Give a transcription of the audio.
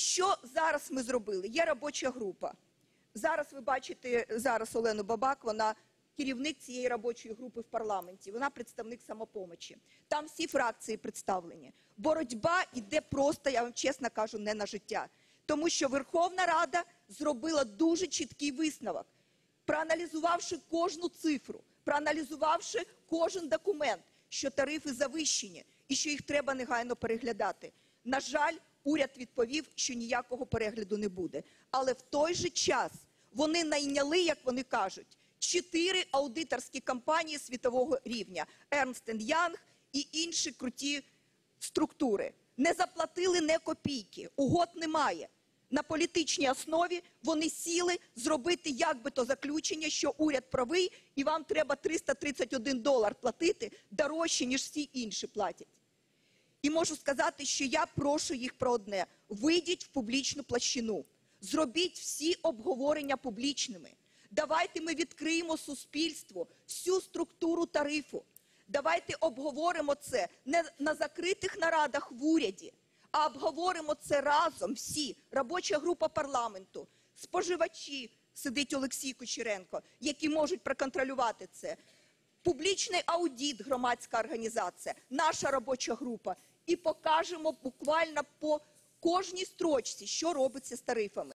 Що зараз ми зробили? Є робоча група. Зараз ви бачите зараз Олену Бабак, вона керівник цієї робочої групи в парламенті. Вона представник самопомочі. Там всі фракції представлені. Боротьба йде просто, я вам чесно кажу, не на життя. Тому що Верховна Рада зробила дуже чіткий висновок, проаналізувавши кожну цифру, проаналізувавши кожен документ, що тарифи завищені і що їх треба негайно переглядати. На жаль, уряд відповів, що ніякого перегляду не буде. Але в той же час вони найняли, як вони кажуть, чотири аудиторські компанії світового рівня: Ernst Young і інші круті структури. Не заплатили не копійки, угод немає. На політичній основі вони сіли зробити як би то заключення, що уряд правий, і вам треба 331 долар платити дорожче, ніж всі інші платять. І можу сказати, що я прошу їх про одне: вийдіть в публічну площину, зробіть всі обговорення публічними. Давайте ми відкриємо суспільству всю структуру тарифу. Давайте обговоримо це не на закритих нарадах в уряді, а обговоримо це разом всі. Робоча група парламенту, споживачі, сидить Олексій Кучеренко, які можуть проконтролювати це. Публічний аудіт, громадська організація, наша робоча група, і покажемо буквально по кожній строчці, що робиться з тарифами.